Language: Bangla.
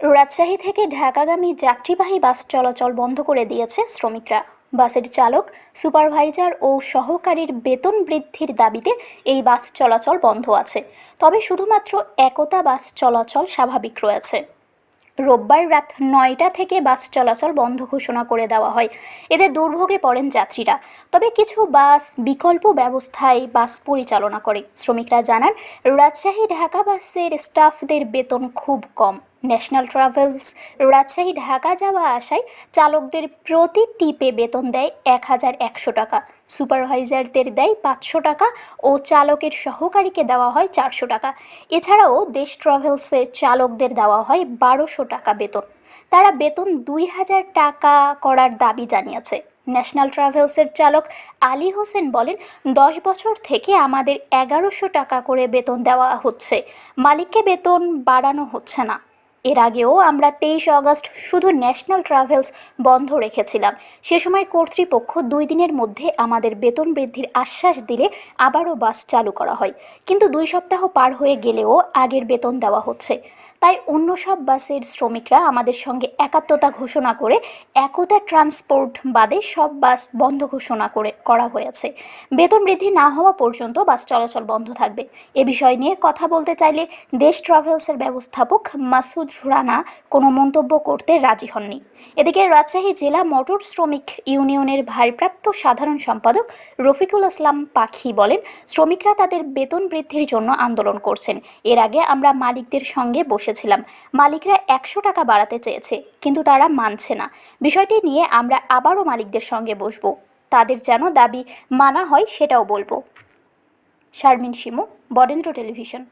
রাজশাহী থেকে ঢাকাগামী যাত্রীবাহী বাস চলাচল বন্ধ করে দিয়েছে শ্রমিকরা। বাসের চালক, সুপারভাইজার ও সহকারীর বেতন বৃদ্ধির দাবিতে এই বাস চলাচল বন্ধ আছে। তবে শুধুমাত্র একতা বাস চলাচল স্বাভাবিক রয়েছে। রোববার রাত নয়টা থেকে বাস চলাচল বন্ধ ঘোষণা করে দেওয়া হয়। এতে দুর্ভোগে পড়েন যাত্রীরা। তবে কিছু বাস বিকল্প ব্যবস্থায় বাস পরিচালনা করে। শ্রমিকরা জানান, রাজশাহী ঢাকা বাসের স্টাফদের বেতন খুব কম। ন্যাশনাল ট্রাভেলস রাজশাহী ঢাকা যাওয়া আসায় চালকদের প্রতি টিপে বেতন দেয় এক হাজার একশো টাকা। সুপারভাইজারদের দেয় পাঁচশো টাকা ও চালকের সহকারীকে দেওয়া হয় চারশো টাকা। এছাড়াও দেশ ট্রাভেলসে চালকদের দেওয়া হয় বারোশো টাকা বেতন। তারা বেতন দুই হাজার টাকা করার দাবি জানিয়েছে। ন্যাশনাল ট্রাভেলসের চালক আলী হোসেন বলেন, দশ বছর থেকে আমাদের এগারোশো টাকা করে বেতন দেওয়া হচ্ছে। মালিককে বেতন বাড়ানো হচ্ছে না। এর আগেও আমরা তেইশে আগস্ট শুধু ন্যাশনাল ট্রাভেলস বন্ধ রেখেছিলাম। সে সময় কর্তৃপক্ষ দুই দিনের মধ্যে আমাদের বেতন বৃদ্ধির আশ্বাস দিলে আবারও বাস চালু করা হয়। কিন্তু দুই সপ্তাহ পার হয়ে গেলেও আগের বেতন দেওয়া হচ্ছে। তাই অন্য সব বাসের শ্রমিকরা আমাদের সঙ্গে একাত্মতা ঘোষণা করে একতা ট্রান্সপোর্ট বাদে সব বাস বন্ধ ঘোষণা করে, করা হয়েছে। বেতন বৃদ্ধি না হওয়া পর্যন্ত বাস চলাচল বন্ধ থাকবে। এ বিষয় নিয়ে কথা বলতে চাইলে দেশ ট্রাভেলসের ব্যবস্থাপক মাসুদ রানা কোনো মন্তব্য করতে রাজি হননি। এদিকে রাজশাহী জেলা মোটর শ্রমিক ইউনিয়নের ভারপ্রাপ্ত সাধারণ সম্পাদক রফিকুল ইসলাম পাখি বলেন, শ্রমিকরা তাদের বেতন বৃদ্ধির জন্য আন্দোলন করছেন। এর আগে আমরা মালিকদের সঙ্গে বসেছিলাম। মালিকরা একশো টাকা বাড়াতে চেয়েছে, কিন্তু তারা মানছে না। বিষয়টি নিয়ে আমরা আবারও মালিকদের সঙ্গে বসবো। তাদের যেন দাবি মানা হয় সেটাও বলব। শারমিন শিমু, বরেন্দ্র টেলিভিশন।